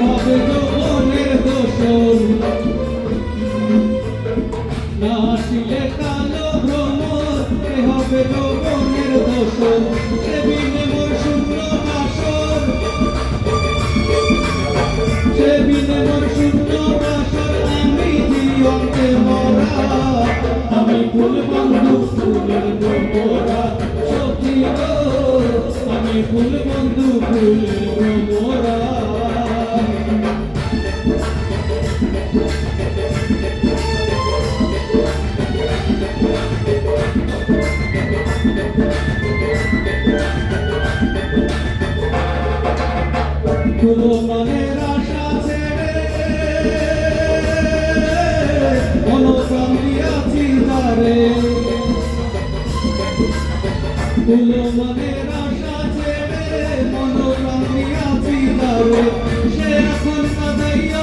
হবে যৌবনের দোষর নাশিলে কালো ভ্রমর কে হবে যৌবনের দোষর সে বিনে মোর শূন্য বাসর সে বিনে মোর শূন্য বাসর আমি জীবনকে মরা আমি ফুল বন্ধু ফুলের গোবরা সখী আমি ফুল বন্ধু ফুলের সে এখন কাদাইয়া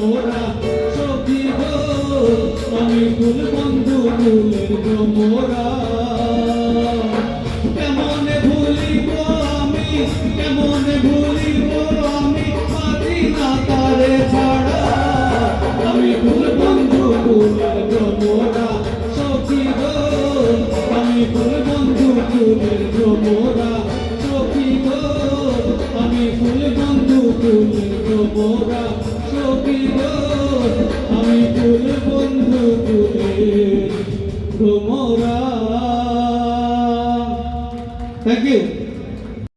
বন্ধু consegue